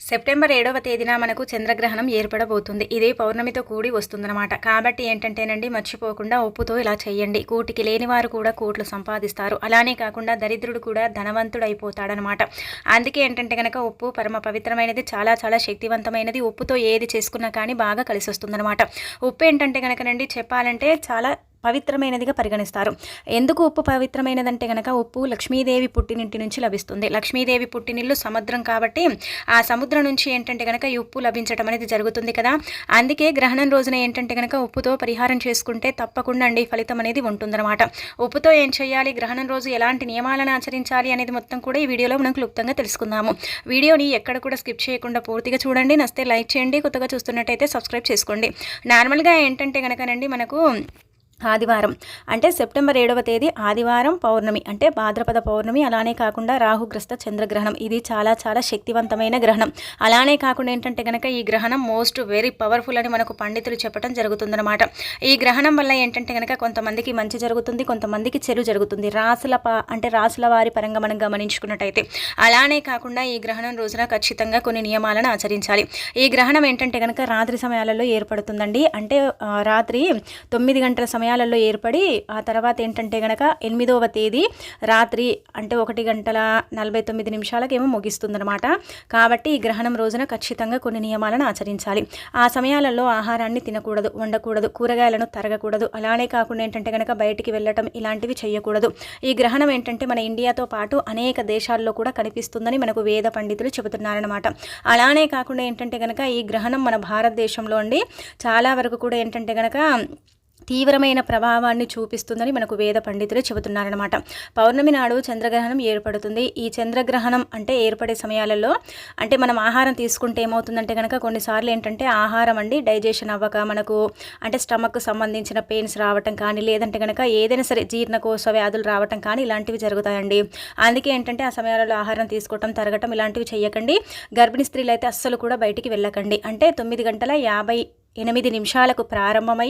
September ఏడవ తేదీన మనకు చంద్రగ్రహణం ఏర్పడబోతుంది. ఇది పౌర్ణమితో కూడి వస్తుందన్నమాట. కాబట్టి ఏంటంటేనండి మర్చిపోకుండా ఉప్పుతో ఇలా చేయండి. కూటికి లేని వారు కూడా కోట్లు సంపాదిస్తారు. అలానే కాకుండా దరిద్రుడు కూడా ధనవంతుడు అయిపోతాడనమాట అందుకే ఏంటంటే కనుక ఉప్పు పరమ పవిత్రమైనది చాలా చాలా శక్తివంతమైనది. ఉప్పుతో ఏది చేసుకున్నా కానీ బాగా కలిసి వస్తుందన్నమాట ఉప్పు ఏంటంటే కనుకనండి చెప్పాలంటే చాలా పవిత్రమైనదిగా పరిగణిస్తారు. ఎందుకు ఉప్పు పవిత్రమైనదంటే కనుక ఉప్పు లక్ష్మీదేవి పుట్టినింటి నుంచి లభిస్తుంది. లక్ష్మీదేవి పుట్టినిల్లు సముద్రం కాబట్టి ఆ సముద్రం నుంచి ఏంటంటే కనుక ఈ ఉప్పు లభించడం అనేది జరుగుతుంది కదా. అందుకే గ్రహణం రోజున ఏంటంటే కనుక ఉప్పుతో పరిహారం చేసుకుంటే తప్పకుండా అండి ఫలితం అనేది ఉంటుందన్నమాట. ఉప్పుతో ఏం చేయాలి? గ్రహణం రోజు ఎలాంటి నియమాలను ఆచరించాలి అనేది మొత్తం కూడా ఈ వీడియోలో మనం క్లుప్తంగా తెలుసుకుందాము. వీడియోని ఎక్కడ కూడా స్కిప్ చేయకుండా పూర్తిగా చూడండి. నస్తే లైక్ చేయండి. కొత్తగా చూస్తున్నట్టయితే సబ్స్క్రైబ్ చేసుకోండి. నార్మల్గా ఏంటంటే కనుకనండి మనకు ఆదివారం. అంటే సెప్టెంబర్ ఏడవ తేదీ ఆదివారం పౌర్ణమి. అంటే భాద్రపద పౌర్ణమి అలానే కాకుండా రాహుగ్రస్త చంద్రగ్రహణం. ఇది చాలా చాలా శక్తివంతమైన గ్రహణం. అలానే కాకుండా ఏంటంటే కనుక ఈ గ్రహణం మోస్ట్ వెరీ పవర్ఫుల్ అని మనకు పండితులు చెప్పడం జరుగుతుందన్నమాట. ఈ గ్రహణం వల్ల ఏంటంటే కనుక కొంతమందికి మంచి జరుగుతుంది కొంతమందికి చెడు జరుగుతుంది. రాసుల అంటే రాసుల వారి పరంగా మనం గమనించుకున్నట్టయితే. అలానే కాకుండా ఈ గ్రహణం రోజున ఖచ్చితంగా కొన్ని నియమాలను ఆచరించాలి. ఈ గ్రహణం ఏంటంటే కనుక రాత్రి సమయాలలో ఏర్పడుతుందండి. అంటే రాత్రి తొమ్మిది గంటల సమయం సమయాలలో ఏర్పడి ఆ తర్వాత ఏంటంటే గనక ఎనిమిదవ తేదీ రాత్రి అంటే ఒకటి గంటల నలభై తొమ్మిది నిమిషాలకేమో ముగిస్తుందనమాట కాబట్టి ఈ గ్రహణం రోజున ఖచ్చితంగా కొన్ని నియమాలను ఆచరించాలి. ఆ సమయాలలో ఆహారాన్ని తినకూడదు వండకూడదు కూరగాయలను తరగకూడదు. అలానే కాకుండా ఏంటంటే కనుక బయటికి వెళ్ళటం ఇలాంటివి చేయకూడదు ఈ గ్రహణం ఏంటంటే మన ఇండియాతో పాటు అనేక దేశాల్లో కూడా కనిపిస్తుందని మనకు వేద పండితులు చెబుతున్నారనమాట అలానే కాకుండా ఏంటంటే కనుక ఈ గ్రహణం మన భారతదేశంలో అండి. చాలా వరకు కూడా ఏంటంటే కనుక తీవ్రమైన ప్రభావాన్ని చూపిస్తుందని మనకు వేద పండితులు చెబుతున్నారనమాట పౌర్ణమి నాడు చంద్రగ్రహణం ఏర్పడుతుంది. ఈ చంద్రగ్రహణం అంటే ఏర్పడే సమయాలలో అంటే మనం ఆహారం తీసుకుంటే ఏమవుతుందంటే కనుక కొన్నిసార్లు ఏంటంటే ఆహారం అండి డైజెషన్ అవ్వక మనకు అంటే స్టమక్ సంబంధించిన పెయిన్స్ రావటం కానీ లేదంటే కనుక ఏదైనా సరే జీర్ణకోశ వ్యాధులు రావటం కానీ ఇలాంటివి జరుగుతాయండి. అందుకే ఏంటంటే ఆ సమయాలలో ఆహారం తీసుకోవటం తరగటం ఇలాంటివి చేయకండి గర్భిణీ స్త్రీలు అయితే అస్సలు కూడా బయటికి వెళ్ళకండి. అంటే తొమ్మిది గంటల యాభై ఎనిమిది నిమిషాలకు ప్రారంభమై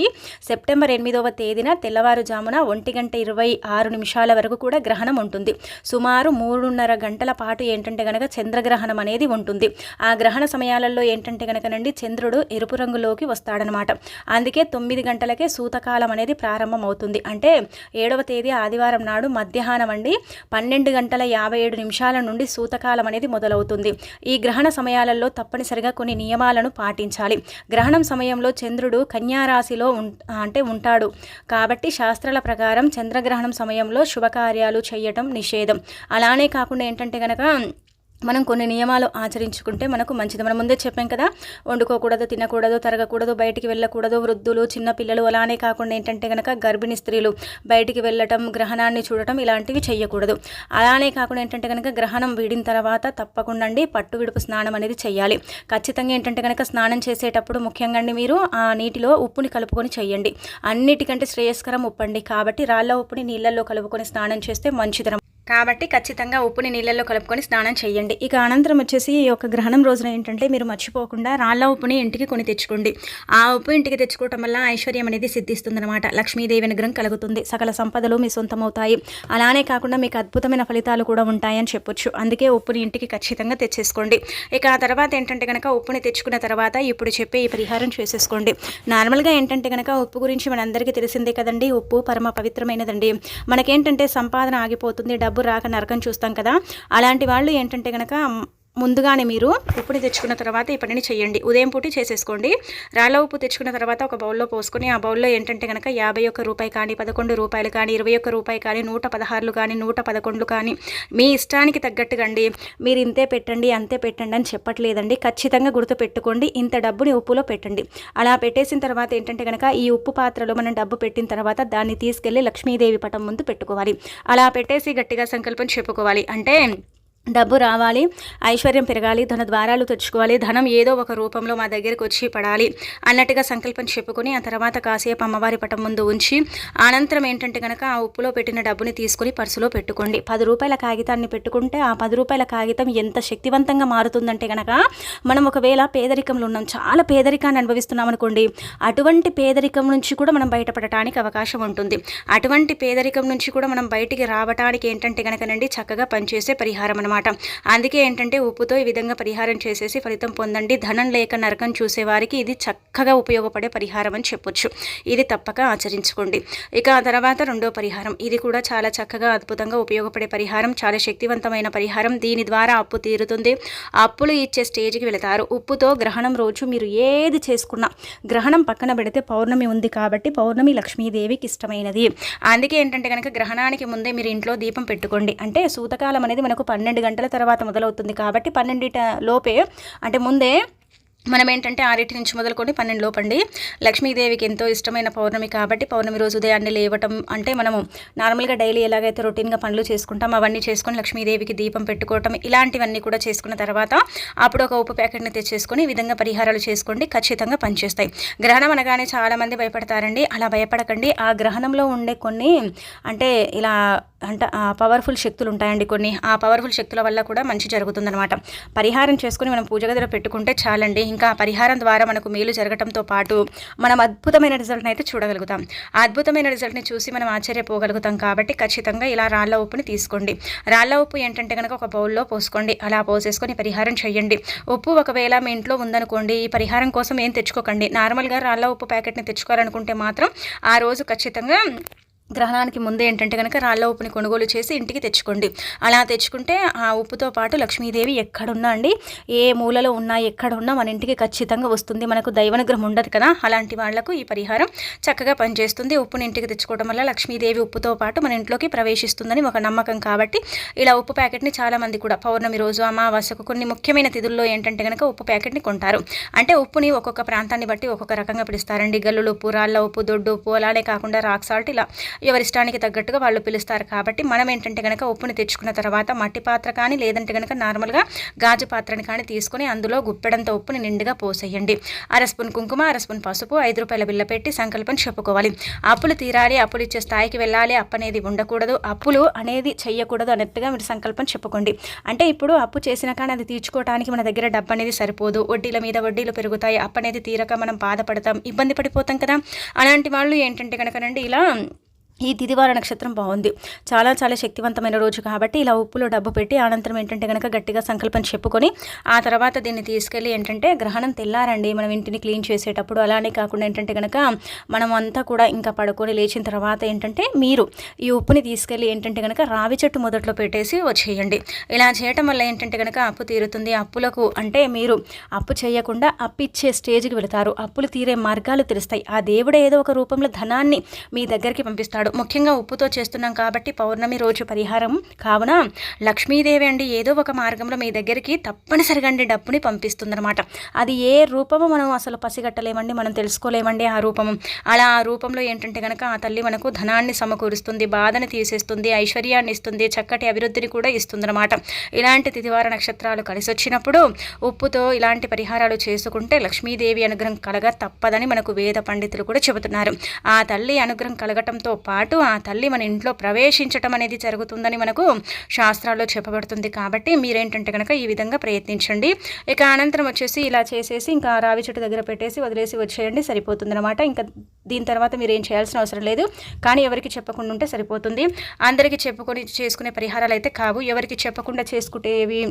సెప్టెంబర్ ఎనిమిదవ తేదీన తెల్లవారుజామున ఒంటి గంట ఇరవై ఆరు నిమిషాల వరకు కూడా గ్రహణం ఉంటుంది. సుమారు మూడున్నర గంటల పాటు ఏంటంటే గనక చంద్రగ్రహణం అనేది ఉంటుంది. ఆ గ్రహణ సమయాలలో ఏంటంటే గనకనండి చంద్రుడు ఎరుపు రంగులోకి వస్తాడనమాట. అందుకే తొమ్మిది గంటలకే సూతకాలం అనేది ప్రారంభం అవుతుంది అంటే ఏడవ తేదీ ఆదివారం నాడు మధ్యాహ్నం అండి. పన్నెండు గంటల యాభై ఏడు నిమిషాల నుండి సూతకాలం అనేది మొదలవుతుంది. ఈ గ్రహణ సమయాలలో తప్పనిసరిగా కొన్ని నియమాలను పాటించాలి. గ్రహణం సమయం సమయంలో చంద్రుడు కన్యారాశిలో ఉం అంటే ఉంటాడు. కాబట్టి శాస్త్రాల ప్రకారం చంద్రగ్రహణం సమయంలో శుభకార్యాలు చేయటం నిషేధం. అలానే కాకుండా ఏంటంటే కనుక మనం కొన్ని నియమాలు ఆచరించుకుంటే మనకు మంచిది. మనం ముందే చెప్పాం కదా వండుకోకూడదు తినకూడదు తరగకూడదు బయటికి వెళ్ళకూడదు వృద్ధులు చిన్నపిల్లలు అలానే కాకుండా ఏంటంటే కనుక గర్భిణీ స్త్రీలు బయటికి వెళ్ళటం గ్రహణాన్ని చూడటం ఇలాంటివి చేయకూడదు అలానే కాకుండా ఏంటంటే కనుక గ్రహణం వీడిన తర్వాత తప్పకుండా అండి పట్టు విడుపు స్నానం అనేది చేయాలి ఖచ్చితంగా ఏంటంటే కనుక స్నానం చేసేటప్పుడు ముఖ్యంగా అండి మీరు ఆ నీటిలో ఉప్పుని కలుపుకొని చేయండి అన్నిటికంటే శ్రేయస్కరం ఉప్పండి. కాబట్టి రాళ్ళ ఉప్పుని నీళ్ళల్లో కలుపుకొని స్నానం చేస్తే మంచిదనం కాబట్టి ఖచ్చితంగా ఉప్పుని నీళ్ళల్లో కలుపుకొని స్నానం చేయండి. ఇక అనంతరం వచ్చేసి ఈ యొక్క గ్రహణం రోజున ఏంటంటే మీరు మర్చిపోకుండా రాళ్ళ ఉప్పుని ఇంటికి కొని తెచ్చుకోండి. ఆ ఉప్పు ఇంటికి తెచ్చుకోవటం వల్ల ఐశ్వర్యం అనేది సిద్ధిస్తుందన్నమాట. లక్ష్మీదేవి అనుగ్రహం కలుగుతుంది. సకల సంపదలు మీ సొంతమవుతాయి. అలానే కాకుండా మీకు అద్భుతమైన ఫలితాలు కూడా ఉంటాయని చెప్పొచ్చు. అందుకే ఉప్పుని ఇంటికి ఖచ్చితంగా తెచ్చేసుకోండి. ఇక ఆ తర్వాత ఏంటంటే కనుక ఉప్పుని తెచ్చుకున్న తర్వాత ఇప్పుడు చెప్పే ఈ పరిహారం చేసేసుకోండి. నార్మల్గా ఏంటంటే కనుక ఉప్పు గురించి మనందరికీ తెలిసిందే కదండి. ఉప్పు పరమ పవిత్రమైనదండి. మనకేంటంటే సంపాదన ఆగిపోతుంది. డబ్బు రాక నరకం చూస్తాం కదా. అలాంటి వాళ్ళు ఏంటంటే కనుక ముందుగానే మీరు ఉప్పుని తెచ్చుకున్న తర్వాత ఈ పనిని చేయండి. ఉదయం పూట చేసేసుకోండి. రాళ్ళ ఉప్పు తెచ్చుకున్న తర్వాత ఒక బౌల్లో పోసుకొని ఆ బౌల్లో ఏంటంటే కనుక యాభై ఒక్క రూపాయి కానీ పదకొండు రూపాయలు కానీ ఇరవై ఒక్క రూపాయి కానీ నూట పదహారులు కానీ నూట పదకొండులు కానీ మీ ఇష్టానికి తగ్గట్టుగండి. మీరు ఇంతే పెట్టండి అంతే పెట్టండి అని చెప్పట్లేదండి. ఖచ్చితంగా గుర్తు పెట్టుకోండి ఇంత డబ్బుని ఉప్పులో పెట్టండి. అలా పెట్టేసిన తర్వాత ఏంటంటే కనుక ఈ ఉప్పు పాత్రలో మనం డబ్బు పెట్టిన తర్వాత దాన్ని తీసుకెళ్ళి లక్ష్మీదేవి పటం ముందు పెట్టుకోవాలి. అలా పెట్టేసి గట్టిగా సంకల్పం చెప్పుకోవాలి. అంటే డబ్బు రావాలి ఐశ్వర్యం పెరగాలి ధన ద్వారాలు తెచ్చుకోవాలి ధనం ఏదో ఒక రూపంలో మా దగ్గరికి వచ్చి పడాలి అన్నట్టుగా సంకల్పం చెప్పుకొని ఆ తర్వాత కాసేపు అమ్మవారి పటం ముందు ఉంచి అనంతరం ఏంటంటే కనుక ఆ ఉప్పులో పెట్టిన డబ్బుని తీసుకొని పర్సులో పెట్టుకోండి. పది రూపాయల కాగితాన్ని పెట్టుకుంటే ఆ పది రూపాయల కాగితం ఎంత శక్తివంతంగా మారుతుందంటే కనుక మనం ఒకవేళ పేదరికంలో ఉన్నాం చాలా పేదరికాన్ని అనుభవిస్తున్నాం అనుకోండి అటువంటి పేదరికం నుంచి కూడా మనం బయటపడటానికి అవకాశం ఉంటుంది. అటువంటి పేదరికం నుంచి కూడా మనం బయటికి రావటానికి ఏంటంటే కనుకనండి చక్కగా పనిచేసే పరిహారం అనమాట అందుకే ఏంటంటే ఉప్పుతో ఈ విధంగా పరిహారం చేసేసి ఫలితం పొందండి. ధనం లేక నరకం చూసేవారికి ఇది చక్కగా ఉపయోగపడే పరిహారం అని చెప్పొచ్చు. ఇది తప్పక ఆచరించుకోండి. ఇక ఆ తర్వాత రెండో పరిహారం. ఇది కూడా చాలా చక్కగా అద్భుతంగా ఉపయోగపడే పరిహారం చాలా శక్తివంతమైన పరిహారం. దీని ద్వారా అప్పు తీరుతుంది. అప్పులు ఇచ్చే స్టేజ్కి వెళతారు. ఉప్పుతో గ్రహణం రోజు మీరు ఏది చేసుకున్నా గ్రహణం పక్కన పెడితే పౌర్ణమి ఉంది కాబట్టి పౌర్ణమి లక్ష్మీదేవికి ఇష్టమైనది. అందుకే ఏంటంటే కనుక గ్రహణానికి ముందే మీరు ఇంట్లో దీపం పెట్టుకోండి. అంటే సూతకాలం అనేది మనకు పన్నెండు గంటల తర్వాత మొదలవుతుంది కాబట్టి పన్నెండిట లోపే అంటే ముందే మనం ఏంటంటే ఆరింటి నుంచి మొదలుకొని పన్నెండు లోపండి. లక్ష్మీదేవికి ఎంతో ఇష్టమైన పౌర్ణమి కాబట్టి పౌర్ణమి రోజు ఉదయాన్నే లేవటం అంటే మనము నార్మల్గా డైలీ ఎలాగైతే రొటీన్గా పనులు చేసుకుంటాం అవన్నీ చేసుకొని లక్ష్మీదేవికి దీపం పెట్టుకోవటం ఇలాంటివన్నీ కూడా చేసుకున్న తర్వాత అప్పుడు ఒక ఉప్పు ప్యాకెట్ని తెచ్చేసుకొని ఈ విధంగా పరిహారాలు చేసుకోండి. ఖచ్చితంగా పనిచేస్తాయి. గ్రహణం అనగానే చాలామంది భయపడతారండి. అలా భయపడకండి. ఆ గ్రహణంలో ఉండే కొన్ని అంటే ఇలా అంటే పవర్ఫుల్ శక్తులు ఉంటాయండి కొన్ని. ఆ పవర్ఫుల్ శక్తుల వల్ల కూడా మంచి జరుగుతుందనమాట పరిహారం చేసుకుని మనం పూజ గదిలో పెట్టుకుంటే చాలండి. ఇంకా పరిహారం ద్వారా మనకు మేలు జరగడంతో పాటు మనం అద్భుతమైన రిజల్ట్ని అయితే చూడగలుగుతాం. ఆ అద్భుతమైన రిజల్ట్ని చూసి మనం ఆశ్చర్యపోగలుగుతాం కాబట్టి ఖచ్చితంగా ఇలా రాళ్ళ ఉప్పుని తీసుకోండి. రాళ్ళ ఉప్పు ఏంటంటే కనుక ఒక బౌల్లో పోసుకోండి. అలా పోసేసుకొని పరిహారం చేయండి. ఉప్పు ఒకవేళ మీ ఇంట్లో ఉందనుకోండి ఈ పరిహారం కోసం ఏం తెచ్చుకోకండి. నార్మల్గా రాళ్ళ ఉప్పు ప్యాకెట్ని తెచ్చుకోవాలనుకుంటే మాత్రం ఆ రోజు ఖచ్చితంగా గ్రహణానికి ముందే ఏంటంటే కనుక రాళ్ళ ఉప్పుని కొనుగోలు చేసి ఇంటికి తెచ్చుకోండి. అలా తెచ్చుకుంటే ఆ ఉప్పుతో పాటు లక్ష్మీదేవి ఎక్కడున్నా అండి ఏ మూలలో ఉన్నా ఎక్కడ ఉన్నా మన ఇంటికి ఖచ్చితంగా వస్తుంది. మనకు దైవనుగ్రహం ఉండదు కదా అలాంటి వాళ్ళకు ఈ పరిహారం చక్కగా పనిచేస్తుంది. ఉప్పుని ఇంటికి తెచ్చుకోవడం వల్ల లక్ష్మీదేవి ఉప్పుతో పాటు మన ఇంట్లోకి ప్రవేశిస్తుందని ఒక నమ్మకం కాబట్టి ఇలా ఉప్పు ప్యాకెట్ని చాలామంది కూడా పౌర్ణమి రోజు అమావాస్యకు కొన్ని ముఖ్యమైన తిథుల్లో ఏంటంటే కనుక ఉప్పు ప్యాకెట్ని కొంటారు. అంటే ఉప్పుని ఒక్కొక్క ప్రాంతాన్ని బట్టి ఒక్కొక్క రకంగా పిలుస్తారండి. గల్లులు ఉప్పు రాళ్ళ ఉప్పు దొడ్డు ఉప్పు అలానే కాకుండా రాక్ సాల్ట్ ఇలా ఎవరి ఇష్టానికి తగ్గట్టుగా వాళ్ళు పిలుస్తారు. కాబట్టి మనం ఏంటంటే కనుక ఉప్పుని తెచ్చుకున్న తర్వాత మట్టి పాత్ర కానీ లేదంటే కనుక నార్మల్గా గాజు పాత్రని కానీ తీసుకొని అందులో గుప్పెడంత ఉప్పుని నిండుగా పోసేయండి. అర స్పూన్ కుంకుమ అర స్పూన్ పసుపు ఐదు రూపాయల బిల్ల పెట్టి సంకల్పం చెప్పుకోవాలి. అప్పులు తీరాలి అప్పులు ఇచ్చే స్థాయికి వెళ్ళాలి అప్పు అనేది ఉండకూడదు. అప్పులు అనేది చెయ్యకూడదు అన్నట్టుగా మీరు సంకల్పం చెప్పుకోండి. అంటే ఇప్పుడు అప్పు చేసినా కానీ అది తీర్చుకోవడానికి మన దగ్గర డబ్బు అనేది సరిపోదు. వడ్డీల మీద వడ్డీలు పెరుగుతాయి. అప్పు అనేది తీరక మనం బాధపడతాం ఇబ్బంది పడిపోతాం కదా. అలాంటి వాళ్ళు ఏంటంటే కనుకనండి ఇలా ఈ తిదివార నక్షత్రం బాగుంది. చాలా చాలా శక్తివంతమైన రోజు కాబట్టి ఇలా ఉప్పులో డబ్బు పెట్టి అనంతరం ఏంటంటే కనుక గట్టిగా సంకల్పం చెప్పుకొని ఆ తర్వాత దీన్ని తీసుకెళ్ళి ఏంటంటే గ్రహణం తెల్లారండి. మనం ఇంటిని క్లీన్ చేసేటప్పుడు అలానే కాకుండా ఏంటంటే కనుక మనం అంతా కూడా ఇంకా పడుకొని లేచిన తర్వాత ఏంటంటే మీరు ఈ ఉప్పుని తీసుకెళ్ళి ఏంటంటే కనుక రావి చెట్టు మొదట్లో పెట్టేసి వచ్చేయండి. ఇలా చేయటం వల్ల ఏంటంటే కనుక అప్పు తీరుతుంది. అప్పులకు అంటే మీరు అప్పు చేయకుండా అప్పిచ్చే స్టేజ్కి వెళతారు. అప్పులు తీరే మార్గాలు తెలుస్తాయి. ఆ దేవుడు ఏదో ఒక రూపంలో ధనాన్ని మీ దగ్గరికి పంపిస్తాడు. ముఖ్యంగా ఉప్పుతో చేస్తున్నాం కాబట్టి పౌర్ణమి రోజు పరిహారం. కావున లక్ష్మీదేవి అండి ఏదో ఒక మార్గంలో మీ దగ్గరికి తప్పనిసరిగా అండి డబ్బుని పంపిస్తుందన్నమాట. అది ఏ రూపము మనం అసలు పసిగట్టలేమండి మనం తెలుసుకోలేమండి ఆ రూపము. అలా ఆ రూపంలో ఏంటంటే కనుక ఆ తల్లి మనకు ధనాన్ని సమకూరుస్తుంది బాధని తీసేస్తుంది ఐశ్వర్యాన్ని ఇస్తుంది చక్కటి అభివృద్ధిని కూడా ఇస్తుందన్నమాట. ఇలాంటి తిదివార నక్షత్రాలు కలిసి వచ్చినప్పుడు ఉప్పుతో ఇలాంటి పరిహారాలు చేసుకుంటే లక్ష్మీదేవి అనుగ్రహం కలగ తప్పదని మనకు వేద పండితులు కూడా చెబుతున్నారు. ఆ తల్లి అనుగ్రహం కలగటంతో పాటు పాటు ఆ తల్లి మన ఇంట్లో ప్రవేశించటం అనేది జరుగుతుందని మనకు శాస్త్రాల్లో చెప్పబడుతుంది కాబట్టి మీరేంటంటే కనుక ఈ విధంగా ప్రయత్నించండి. ఇక అనంతరం వచ్చేసి ఇలా చేసేసి ఇంకా రావి చెట్టు దగ్గర పెట్టేసి వదిలేసి వచ్చేయండి సరిపోతుందన్నమాట. ఇంకా దీని తర్వాత మీరు ఏం చేయాల్సిన అవసరం లేదు. కానీ ఎవరికి చెప్పకుండా ఉంటే సరిపోతుంది. అందరికీ చెప్పుకొని చేసుకునే పరిహారాలు అయితే కావు. ఎవరికి చెప్పకుండా చేసుకుంటేవి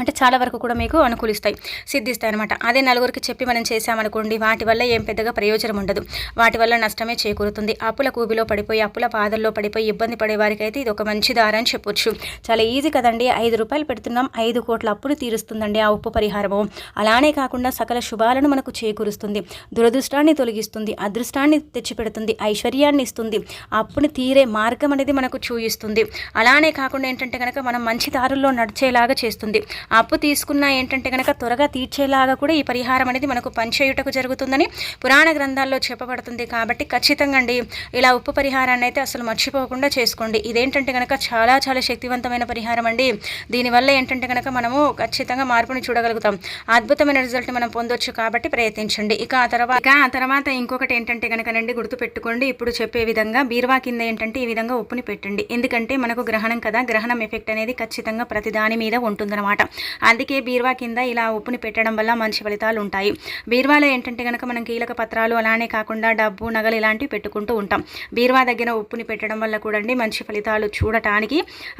అంటే చాలా వరకు కూడా మీకు అనుకూలిస్తాయి సిద్ధిస్తాయి అనమాట అదే నలుగురికి చెప్పి మనం చేసామనుకోండి వాటి వల్ల ఏం పెద్దగా ప్రయోజనం ఉండదు. వాటి వల్ల నష్టమే చేకూరుతుంది. అప్పుల కూబిలో పడిపోయి అప్పుల పాదల్లో పడిపోయి ఇబ్బంది పడే వారికి అయితే ఇది ఒక మంచి దారి అని చెప్పొచ్చు. చాలా ఈజీ కదండి. ఐదు రూపాయలు పెడుతున్నాం ఐదు కోట్ల అప్పులు తీరుస్తుందండి ఆ ఉప్పు పరిహారము. అలానే కాకుండా సకల శుభాలను మనకు చేకూరుస్తుంది. దురదృష్టాన్ని తొలగిస్తుంది అదృష్టాన్ని తెచ్చిపెడుతుంది ఐశ్వర్యాన్ని ఇస్తుంది. అప్పుని తీరే మార్గం అనేది మనకు చూయిస్తుంది. అలానే కాకుండా ఏంటంటే కనుక మనం మంచి దారుల్లో నడిచేలాగా చేస్తుంది. అప్పు తీసుకున్నా ఏంటంటే కనుక త్వరగా తీర్చేలాగా కూడా ఈ పరిహారం అనేది మనకు పనిచేయుటకు జరుగుతుందని పురాణ గ్రంథాల్లో చెప్పబడుతుంది కాబట్టి ఖచ్చితంగా అండి. ఇలా ఉప్పు పరిహారాన్ని అయితే అసలు మర్చిపోకుండా చేసుకోండి. ఇదేంటంటే కనుక చాలా చాలా శక్తివంతమైన పరిహారం అండి. దీనివల్ల ఏంటంటే కనుక మనము ఖచ్చితంగా మార్పుని చూడగలుగుతాం. అద్భుతమైన రిజల్ట్ మనం పొందొచ్చు కాబట్టి ప్రయత్నించండి. ఇక ఆ తర్వాత ఇక ఆ తర్వాత ఇంకొకటి ఏంటంటే కనుకనండి గుర్తుపెట్టుకోండి. ఇప్పుడు చెప్పే విధంగా బీరువా కింద ఏంటంటే ఈ విధంగా ఉప్పుని పెట్టండి. ఎందుకంటే మనకు గ్రహణం కదా. గ్రహణం ఎఫెక్ట్ అనేది ఖచ్చితంగా ప్రతి దాని మీద ఉంటుందన్నమాట. అందుకే బీరువా కింద ఇలా ఉప్పుని పెట్టడం వల్ల మంచి ఫలితాలు ఉంటాయి. బీరువాలో ఏంటంటే కనుక మనం కీలక పత్రాలు అలానే కాకుండా డబ్బు నగలు ఇలాంటివి పెట్టుకుంటూ ఉంటాం. బీరువా దగ్గర ఉప్పుని పెట్టడం వల్ల కూడా మంచి ఫలితాలు చూడటానికి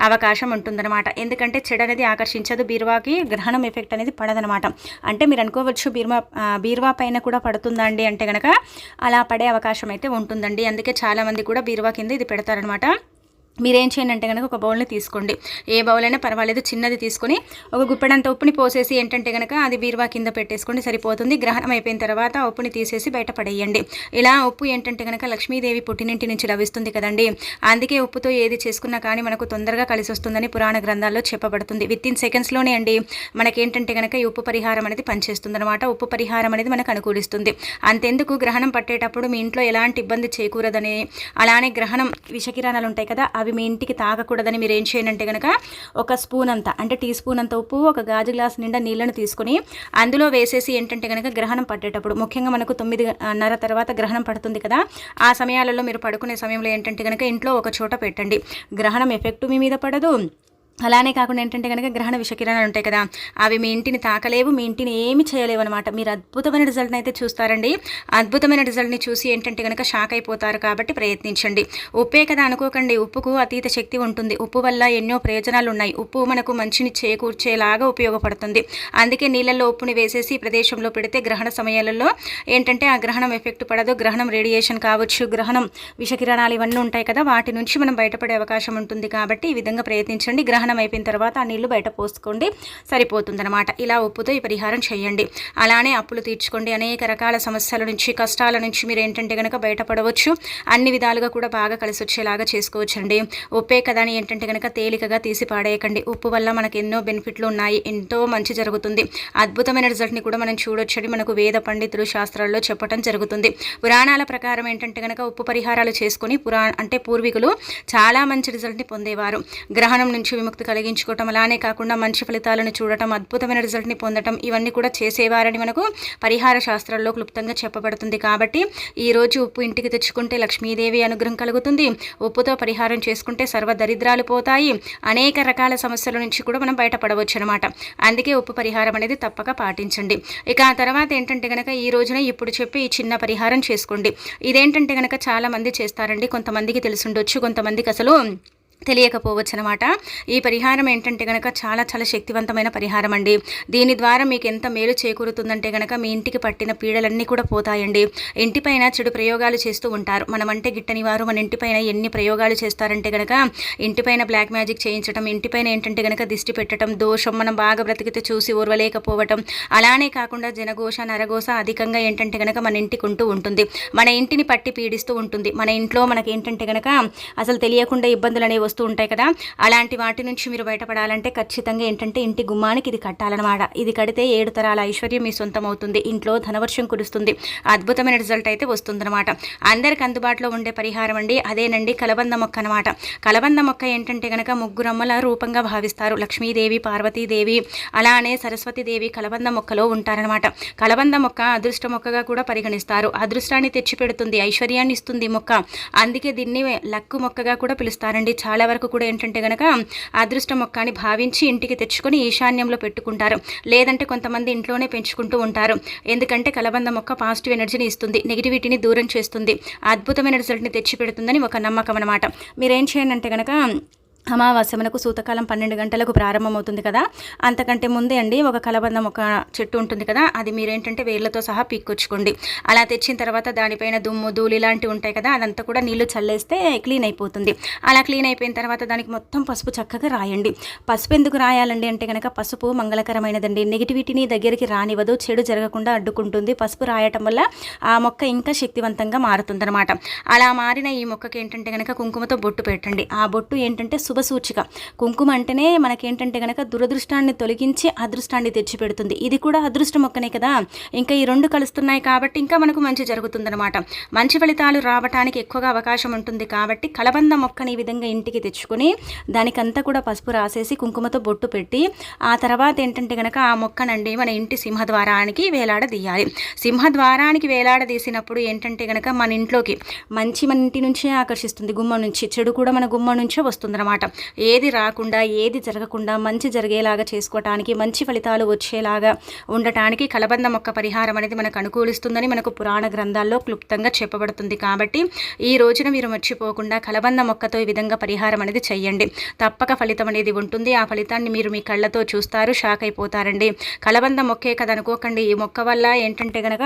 అవకాశం ఉంటుందన్నమాట. ఎందుకంటే చెడు అనేది ఆకర్షించదు బీరువాకి గ్రహణం ఎఫెక్ట్ అనేది పడదనమాట అంటే మీరు అనుకోవచ్చు బీరువా బీరువా పైన కూడా పడుతుందండి అంటే కనుక అలా పడే అవకాశం అయితే ఉంటుందండి. అందుకే చాలామంది కూడా బీరువా కింద ఇది పెడతారనమాట మీరేం చేయండి అంటే కనుక ఒక బౌల్ని తీసుకోండి. ఏ బౌల్ అయినా పర్వాలేదు చిన్నది తీసుకొని ఒక గుప్పెడంత ఉప్పుని పోసేసి ఏంటంటే కనుక అది బీరువా కింద పెట్టేసుకోండి సరిపోతుంది. గ్రహణం అయిపోయిన తర్వాత ఉప్పుని తీసేసి బయట పడేయండి. ఇలా ఉప్పు ఏంటంటే కనుక లక్ష్మీదేవి పుట్టినింటి నుంచి లభిస్తుంది కదండి. అందుకే ఉప్పుతో ఏది చేసుకున్నా కానీ మనకు తొందరగా కలిసి వస్తుందని పురాణ గ్రంథాల్లో చెప్పబడుతుంది. విత్ ఇన్ సెకండ్స్లోనే అండి మనకేంటంటే కనుక ఈ ఉప్పు పరిహారం అనేది పనిచేస్తుంది అనమాట ఉప్పు పరిహారం అనేది మనకు అనుకూలిస్తుంది. అంతెందుకు? గ్రహణం పట్టేటప్పుడు మీ ఇంట్లో ఎలాంటి ఇబ్బంది చేకూరదని అలానే గ్రహణం విషకిరణాలు ఉంటాయి కదా అవి మీ ఇంటికి తాగకూడదని మీరు ఏం చేయనంటే కనుక ఒక స్పూన్ అంత అంటే టీ స్పూన్ అంత ఉప్పు ఒక గాజు గ్లాస్ నిండా నీళ్ళను తీసుకొని అందులో వేసేసి ఏంటంటే కనుక గ్రహణం పట్టేటప్పుడు ముఖ్యంగా మనకు తొమ్మిది నర తర్వాత గ్రహణం పడుతుంది కదా ఆ సమయాలలో మీరు పడుకునే సమయంలో ఏంటంటే కనుక ఇంట్లో ఒక చోట పెట్టండి. గ్రహణం ఎఫెక్ట్ మీ మీద పడదు. అలానే కాకుండా ఏంటంటే కనుక గ్రహణ విషకిరణాలు ఉంటాయి కదా అవి మీ ఇంటిని తాకలేవు మీ ఇంటిని ఏమి చేయలేవు అనమాట మీరు అద్భుతమైన రిజల్ట్ని అయితే చూస్తారండి. అద్భుతమైన రిజల్ట్ని చూసి ఏంటంటే కనుక షాక్ అయిపోతారు కాబట్టి ప్రయత్నించండి. ఉప్పే కదా అనుకోకండి. ఉప్పుకు అతీత శక్తి ఉంటుంది. ఉప్పు వల్ల ఎన్నో ప్రయోజనాలు ఉన్నాయి. ఉప్పు మనకు మంచిని చేకూర్చేలాగా ఉపయోగపడుతుంది. అందుకే నీళ్ళల్లో ఉప్పుని వేసేసి ప్రదేశంలో పెడితే గ్రహణ సమయాలలో ఏంటంటే ఆ గ్రహణం ఎఫెక్ట్ పడదు. గ్రహణం రేడియేషన్ కావచ్చు గ్రహణం విషకిరణాలు ఇవన్నీ ఉంటాయి కదా వాటి నుంచి మనం బయటపడే అవకాశం ఉంటుంది కాబట్టి ఈ విధంగా ప్రయత్నించండి. గ్రహణం అయిపోయిన తర్వాత ఆ నీళ్ళు బయట పోసుకోండి. సరిపోతుందనమాట ఇలా ఉప్పుతో ఈ పరిహారం చేయండి. అలానే అప్పులు తీర్చుకోండి. అనేక రకాల సమస్యల నుంచి కష్టాల నుంచి మీరు ఏంటంటే కనుక బయటపడవచ్చు. అన్ని విధాలుగా కూడా బాగా కలిసి వచ్చేలాగా చేసుకోవచ్చండి. ఉప్పే కదా అని ఏంటంటే కనుక తేలికగా తీసి పాడేయకండి. ఉప్పు వల్ల మనకు ఎన్నో బెనిఫిట్లు ఉన్నాయి. ఎంతో మంచి జరుగుతుంది. అద్భుతమైన రిజల్ట్ని కూడా మనం చూడొచ్చండి. మనకు వేద పండితులు శాస్త్రాల్లో చెప్పడం జరుగుతుంది. పురాణాల ప్రకారం ఏంటంటే కనుక ఉప్పు పరిహారాలు చేసుకొని పురా అంటే పూర్వీకులు చాలా మంచి రిజల్ట్ని పొందేవారు. గ్రహణం నుంచి విముక్తి కలిగించుకోవటం అలానే కాకుండా మంచి ఫలితాలను చూడటం అద్భుతమైన రిజల్ట్ని పొందటం ఇవన్నీ కూడా చేసేవారని మనకు పరిహార శాస్త్రాల్లో క్లుప్తంగా చెప్పబడుతుంది. కాబట్టి ఈరోజు ఉప్పు ఇంటికి తెచ్చుకుంటే లక్ష్మీదేవి అనుగ్రహం కలుగుతుంది. ఉప్పుతో పరిహారం చేసుకుంటే సర్వ దరిద్రాలు పోతాయి. అనేక రకాల సమస్యల నుంచి కూడా మనం బయటపడవచ్చు అనమాట అందుకే ఉప్పు పరిహారం అనేది తప్పక పాటించండి. ఇక ఆ తర్వాత ఏంటంటే కనుక ఈ రోజున ఇప్పుడు చెప్పి ఈ చిన్న పరిహారం చేసుకోండి. ఇదేంటంటే కనుక చాలామంది చేస్తారండి. కొంతమందికి తెలిసుండొచ్చు కొంతమందికి అసలు తెలియకపోవచ్చు అనమాట ఈ పరిహారం ఏంటంటే కనుక చాలా చాలా శక్తివంతమైన పరిహారం అండి దీని ద్వారా మీకు ఎంత మేలు చేకూరుతుందంటే కనుక మీ ఇంటికి పట్టిన పీడలన్నీ కూడా పోతాయండి. ఇంటిపైన చెడు ప్రయోగాలు చేస్తూ ఉంటారు. మనమంటే గిట్టని వారు మన ఇంటిపైన ఎన్ని ప్రయోగాలు చేస్తారంటే కనుక ఇంటిపైన బ్లాక్ మ్యాజిక్ చేయించడం ఇంటిపైన ఏంటంటే కనుక దిష్టి పెట్టడం దోషం మనం బాగా బ్రతికితే చూసి ఓర్వలేకపోవటం. అలానే కాకుండా జనఘోష నరఘోష అధికంగా ఏంటంటే కనుక మన ఇంటికి ఉంటూ ఉంటుంది. మన ఇంటిని పట్టి పీడిస్తూ ఉంటుంది. మన ఇంట్లో మనకి ఏంటంటే కనుక అసలు తెలియకుండా ఇబ్బందులు అనేవి వస్తూ ఉంటాయి కదా. అలాంటి వాటి నుంచి మీరు బయటపడాలంటే ఖచ్చితంగా ఏంటంటే ఇంటి గుమ్మానికి ఇది కట్టాలన్నమాట. ఇది కడితే ఏడు తరాల ఐశ్వర్యం మీ సొంతం అవుతుంది. ఇంట్లో ధనవర్షం కురుస్తుంది. అద్భుతమైన రిజల్ట్ అయితే వస్తుందన్నమాట. అందరికి అందుబాటులో ఉండే పరిహారం అండి. అదేనండి కలబంద మొక్క అనమాట కలబంద మొక్క ఏంటంటే కనుక ముగ్గురమ్మల రూపంగా భావిస్తారు. లక్ష్మీదేవి పార్వతీదేవి అలానే సరస్వతీదేవి కలబంద మొక్కలో ఉంటారనమాట కలబంద మొక్క అదృష్ట మొక్కగా కూడా పరిగణిస్తారు. అదృష్టాన్ని తెచ్చిపెడుతుంది ఐశ్వర్యాన్ని ఇస్తుంది మొక్క. అందుకే దీన్ని లక్కు మొక్కగా కూడా పిలుస్తారండి. చాలా వరకు కూడా ఏంటంటే కనుక అదృష్ట మొక్క అని భావించి ఇంటికి తెచ్చుకొని ఈశాన్యంలో పెట్టుకుంటారు. లేదంటే కొంతమంది ఇంట్లోనే పెంచుకుంటూ ఉంటారు. ఎందుకంటే కలబంద మొక్క పాజిటివ్ ఎనర్జీని ఇస్తుంది. నెగిటివిటీని దూరం చేస్తుంది. అద్భుతమైన రిజల్ట్ని తెచ్చి పెడుతుందని ఒక నమ్మకం అనమాట మీరేం చేయండి అంటే కనుక అమావాస్య మనకు సూతకాలం పన్నెండు గంటలకు ప్రారంభమవుతుంది కదా. అంతకంటే ముందే అండి ఒక కలబందం ఒక చెట్టు ఉంటుంది కదా. అది మీరేంటంటే వేర్లతో సహా పీక్కొచ్చుకోండి. అలా తెచ్చిన తర్వాత దానిపైన దుమ్ము ధూళి ఇలాంటివి ఉంటాయి కదా. అదంతా కూడా నీళ్ళు చల్లేస్తే క్లీన్ అయిపోతుంది. అలా క్లీన్ అయిపోయిన తర్వాత దానికి మొత్తం పసుపు చక్కగా రాయండి. పసుపు ఎందుకు రాయాలండి అంటే కనుక పసుపు మంగళకరమైనదండి. నెగిటివిటీని దగ్గరికి రానివ్వదు. చెడు జరగకుండా అడ్డుకుంటుంది. పసుపు రాయటం వల్ల ఆ మొక్క ఇంకా శక్తివంతంగా మారుతుందన్నమాట. అలా మారిన ఈ మొక్కకి ఏంటంటే కనుక కుంకుమతో బొట్టు పెట్టండి. ఆ బొట్టు ఏంటంటే శుభ సూచిక కుంకుమ అంటేనే మనకేంటంటే కనుక దురదృష్టాన్ని తొలగించి అదృష్టాన్ని తెచ్చిపెడుతుంది. ఇది కూడా అదృష్ట మొక్కనే కదా. ఇంకా ఈ రెండు కలుస్తున్నాయి కాబట్టి ఇంకా మనకు మంచి జరుగుతుందన్నమాట. మంచి ఫలితాలు రావటానికి ఎక్కువగా అవకాశం ఉంటుంది కాబట్టి కలబంద మొక్కని ఈ విధంగా ఇంటికి తెచ్చుకొని దానికంతా కూడా పసుపు రాసేసి కుంకుమతో బొట్టు పెట్టి ఆ తర్వాత ఏంటంటే కనుక ఆ మొక్కనండి మన ఇంటి సింహద్వారానికి వేలాడదీయాలి. సింహద్వారానికి వేలాడదీసినప్పుడు ఏంటంటే కనుక మన ఇంట్లోకి మంచి మన ఇంటి నుంచే ఆకర్షిస్తుంది. గుమ్మం నుంచి చెడు కూడా మన గుమ్మం నుంచే వస్తుందన్నమాట. ఏది రాకుండా ఏది జరగకుండా మంచి జరిగేలాగా చేసుకోవటానికి మంచి ఫలితాలు వచ్చేలాగా ఉండటానికి కలబంద మొక్క పరిహారం అనేది మనకు అనుకూలిస్తుందని మనకు పురాణ గ్రంథాల్లో క్లుప్తంగా చెప్పబడుతుంది. కాబట్టి ఈ రోజున మీరు మర్చిపోకుండా కలబంద మొక్కతో ఈ విధంగా పరిహారం అనేది చెయ్యండి. తప్పక ఫలితం అనేది ఉంటుంది. ఆ ఫలితాన్ని మీరు మీ కళ్ళతో చూస్తారు షాక్ అయిపోతారండి. కలబంద మొక్కే కదా అనుకోకండి. ఈ మొక్క వల్ల ఏంటంటే కనుక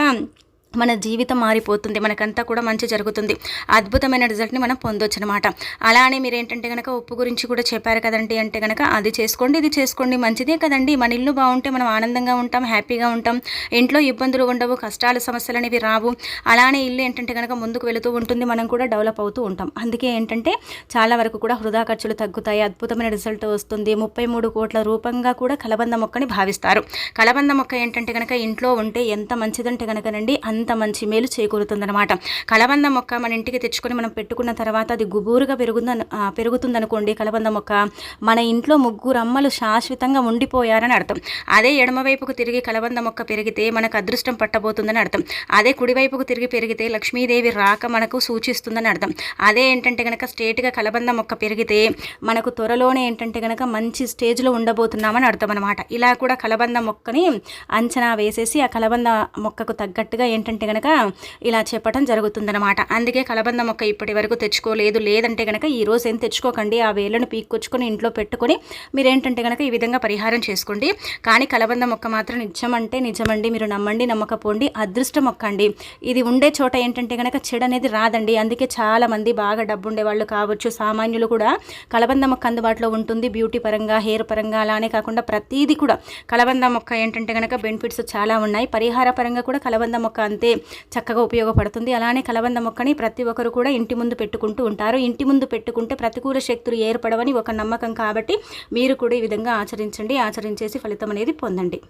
మన జీవితం మారిపోతుంది మనకంతా కూడా మంచి జరుగుతుంది. అద్భుతమైన రిజల్ట్ని మనం పొందొచ్చు అనమాట అలానే మీరు ఏంటంటే కనుక ఉప్పు గురించి కూడా చెప్పారు కదండి అంటే కనుక అది చేసుకోండి ఇది చేసుకోండి మంచిదే కదండి. మన ఇల్లు బాగుంటే మనం ఆనందంగా ఉంటాం హ్యాపీగా ఉంటాం. ఇంట్లో ఇబ్బందులు ఉండవు కష్టాలు సమస్యలు అనేవి రావు. అలానే ఇల్లు ఏంటంటే కనుక ముందుకు వెళుతూ ఉంటుంది మనం కూడా డెవలప్ అవుతూ ఉంటాం. అందుకే ఏంటంటే చాలా వరకు కూడా హృదయ ఖర్చులు తగ్గుతాయి అద్భుతమైన రిజల్ట్ వస్తుంది. ముప్పై మూడు కోట్ల రూపంగా కూడా కలబంద మొక్కని భావిస్తారు. కలబంద మొక్క ఏంటంటే కనుక ఇంట్లో ఉంటే ఎంత మంచిదంటే కనుకనండి అంత అంత మంచి మేలు చేకూరుతుందనమాట కలబంద మొక్క మన ఇంటికి తెచ్చుకొని మనం పెట్టుకున్న తర్వాత అది గుబూరుగా పెరుగుందని పెరుగుతుందనుకోండి. కలబంద మొక్క మన ఇంట్లో ముగ్గురు అమ్మలు శాశ్వతంగా ఉండిపోయారని అర్థం. అదే ఎడమవైపుకు తిరిగి కలబంద మొక్క పెరిగితే మనకు అదృష్టం పట్టబోతుందని అర్థం. అదే కుడివైపుకు తిరిగి పెరిగితే లక్ష్మీదేవి రాక మనకు సూచిస్తుందని అర్థం. అదే ఏంటంటే కనుక స్ట్రేట్గా కలబంద మొక్క పెరిగితే మనకు త్వరలోనే ఏంటంటే కనుక మంచి స్టేజ్లో ఉండబోతున్నామని అర్థం అనమాట ఇలా కూడా కలబంద మొక్కని అంచనా వేసేసి ఆ కలబంద మొక్కకు తగ్గట్టుగా ఏంటంటే ఏంటంటే కనుక ఇలా చెప్పడం జరుగుతుందనమాట అందుకే కలబంద మొక్క ఇప్పటి వరకు తెచ్చుకోలేదు. లేదంటే కనుక ఈ రోజు ఏం తెచ్చుకోకండి. ఆ వేళ్ళను పీక్కొచ్చుకొని ఇంట్లో పెట్టుకొని మీరేంటంటే కనుక ఈ విధంగా పరిహారం చేసుకోండి. కానీ కలబంద మొక్క మాత్రం నిజమంటే నిజమండి. మీరు నమ్మండి నమ్మకపోండి. అదృష్టం మొక్క అండి. ఇది ఉండే చోట ఏంటంటే కనుక చెడు అనేది రాదండి. అందుకే చాలా మంది బాగా డబ్బు ఉండే వాళ్ళు కావచ్చు సామాన్యులు కూడా కలబంద మొక్క అందుబాటులో ఉంటుంది. బ్యూటీ పరంగా హెయిర్ పరంగా అలానే కాకుండా ప్రతిదీ కూడా కలబంద మొక్క ఏంటంటే కనుక బెనిఫిట్స్ చాలా ఉన్నాయి. పరిహార పరంగా కూడా కలబంద మొక్క అంతే చక్కగా ఉపయోగపడుతుంది. అలానే కలబంద మొక్కని ప్రతి ఒక్కరు కూడా ఇంటి ముందు పెట్టుకుంటూ ఉంటారు. ఇంటి ముందు పెట్టుకుంటే ప్రతికూల శక్తులు ఏర్పడవని ఒక నమ్మకం కాబట్టి మీరు కూడా ఈ విధంగా ఆచరించండి. ఆచరించేసి ఫలితం అనేది పొందండి.